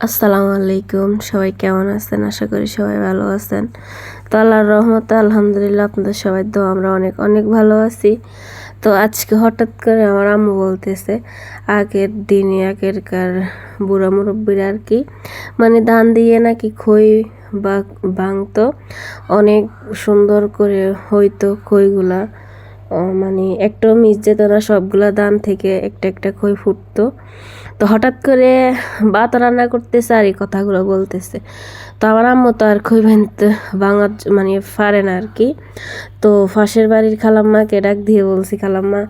আসসালামু আলাইকুম। সবাই কেমন আছেন? আশা করি সবাই ভালো আছেন। তো আল্লাহর রহমতে আলহামদুলিল্লাহ আপনাদের সবাই তো আমরা অনেক অনেক ভালো আছি। তো আজকে হঠাৎ করে আমার আম্মু বলতেছে, আগের দিনে আগেরকার বুড়া মুরব্বীরা আর কি মানে ধান দিয়ে নাকি খই বা ভাঙতো অনেক সুন্দর করে হইতো খইগুলা। মানে একটাও মিস যেত না সবগুলা দান থেকে একটা একটা খই ফুটতো। তো হঠাৎ করে ভাত রান্না করতেছে আর এই কথাগুলো বলতেছে। তো আমার আম্মু তো আর খই ভাঙতে ভাঙার মানে পারে না আর কি তো ফাঁসের বাড়ির খালাম্মাকে ডাক দিয়ে বলছি, খালাম্মা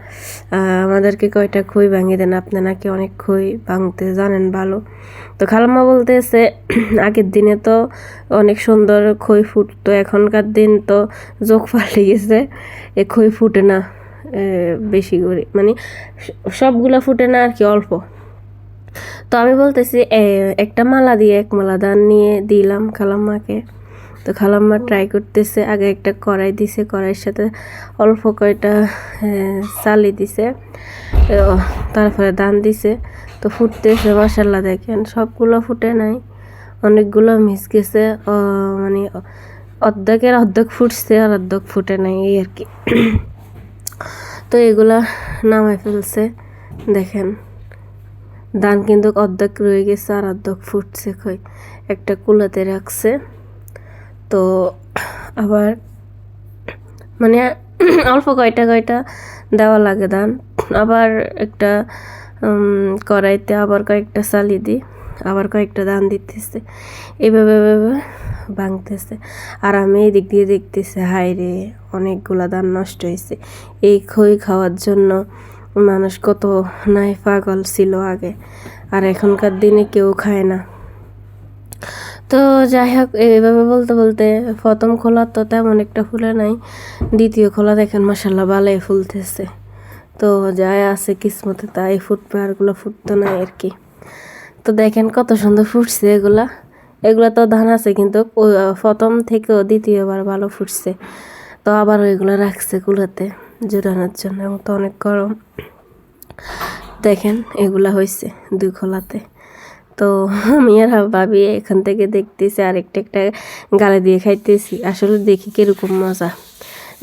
আমাদেরকে কয়টা খই ভাঙিয়ে দেন। আপনি নাকি অনেক খই ভাঙতে জানেন ভালো। তো খালাম্মা বলতেছে, আগের দিনে তো অনেক সুন্দর খই ফুটতো, এখনকার দিন তো চোখ পাল্টে গেছে। এ খই ফুটে না বেশি করে। মানে সবগুলা ফুটে না আর কি অল্প। তো আমি বলতেছি একটা মালা দিয়ে এক মালা দান নিয়ে দিলাম খালাম্মাকে। তো খালাম্মা ট্রাই করতেছে, আগে একটা কড়াই দিছে, কড়াইয়ের সাথে অল্প কয়টা চালি দিছে। তারপরে দান দিছে। তো ফুটতেছে মশাল্লা দেখেন, সবগুলো ফুটে নাই। অনেকগুলো মিস গেছে মানে অর্ধেকের অর্ধেক ফুটছে আর অর্ধেক ফুটে নাই, এই আর কি। তো এগুলা নামাই ফেলছে। দেখেন ধান কিন্তু অর্ধেক রয়ে গেছে আর অর্ধেক ফুটছে খই একটা কুলাতে রাখছে। তো আবার মানে অল্প কয়টা কয়টা দেওয়া লাগে ধান আবার একটা কড়াইতে আবার কয়েকটা চালি দিই। আবার কয়েকটা দান দিতেছে। এভাবে এভাবে ভাঙতেছে। আর আমি এই দিক দিয়ে দেখতেছি হাই রে, অনেকগুলা দান নষ্ট হয়েছে এই খই খাওয়ার জন্য মানুষ কত নাই পাগল ছিল আগে, আর এখনকার দিনে কেউ খায় না। তো যাই হোক এইভাবে বলতে বলতে প্রথম খোলা তো তেমন একটা ফুলে নাই, দ্বিতীয় খোলা দেখেন মশাল্লা ভালোই ফুলতেছে। তো যাই আছে কিসমতে, তাই ফুটবে আরগুলো ফুটতো না আর কি। তো দেখেন কত সুন্দর ফুটছে এগুলা। এগুলা তো ধান আছে কিন্তু প্রথম থেকেও দ্বিতীয়বার ভালো ফুটছে। তো আবার ওইগুলো রাখছে কুলাতে জোরানোর জন্য এবং তো অনেক গরম। দেখেন এগুলা হয়েছে দুই খোলাতে। তো আমি আর ভাবি এখান থেকে দেখতেছি আর একটা একটা গালে দিয়ে খাইতেছি, আসলে দেখি কীরকম মজা।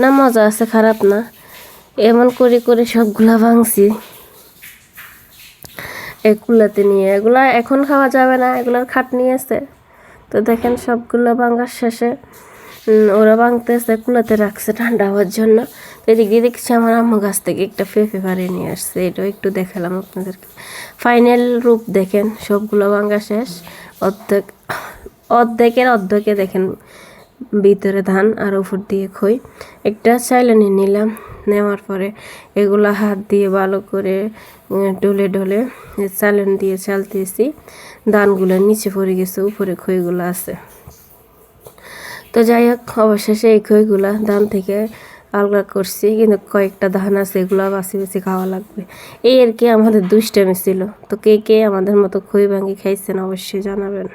না, মজা আছে, খারাপ না। এমন করে করে সবগুলা ভাঙছি। এই কুলাতে নিয়ে, এগুলা এখন খাওয়া যাবে না, এগুলার খাটনি আছে। তো দেখেন সবগুলো ভাঙার শেষে ওরা ভাঙতেছে কুলাতে রাখছে ঠান্ডা হওয়ার জন্য। তো এদিক দিয়ে দেখছি আমার আম্মু গাছ থেকে একটা ফেফে পাড়িয়ে নিয়ে আসছে, এটাও একটু দেখালাম আপনাদেরকে। ফাইনাল রূপ দেখেন, সবগুলো ভাঙা শেষ। অর্ধেক, অর্ধেকের অর্ধেকে দেখেন ভিতরে ধান আর উপর দিয়ে খই। একটা চাইলানি নিলাম। নেওয়ার পরে এগুলো হাত দিয়ে ভালো করে ডলে ডলে চালেন দিয়ে চালতেছি। ধানগুলো নিচে পড়ে গেছে, উপরে খইগুলো আছে। তো যাই হোক, অবশেষে এই খইগুলা ধান থেকে আলগা করছি, কিন্তু কয়েকটা ধান আছে, এগুলো বাসি বাসি খাওয়া লাগবে। এই আর কি আমাদের দুষ্টামি ছিল। তো কে কে আমাদের মতো খই ভাঙি খাইছেন অবশ্যই জানাবেন।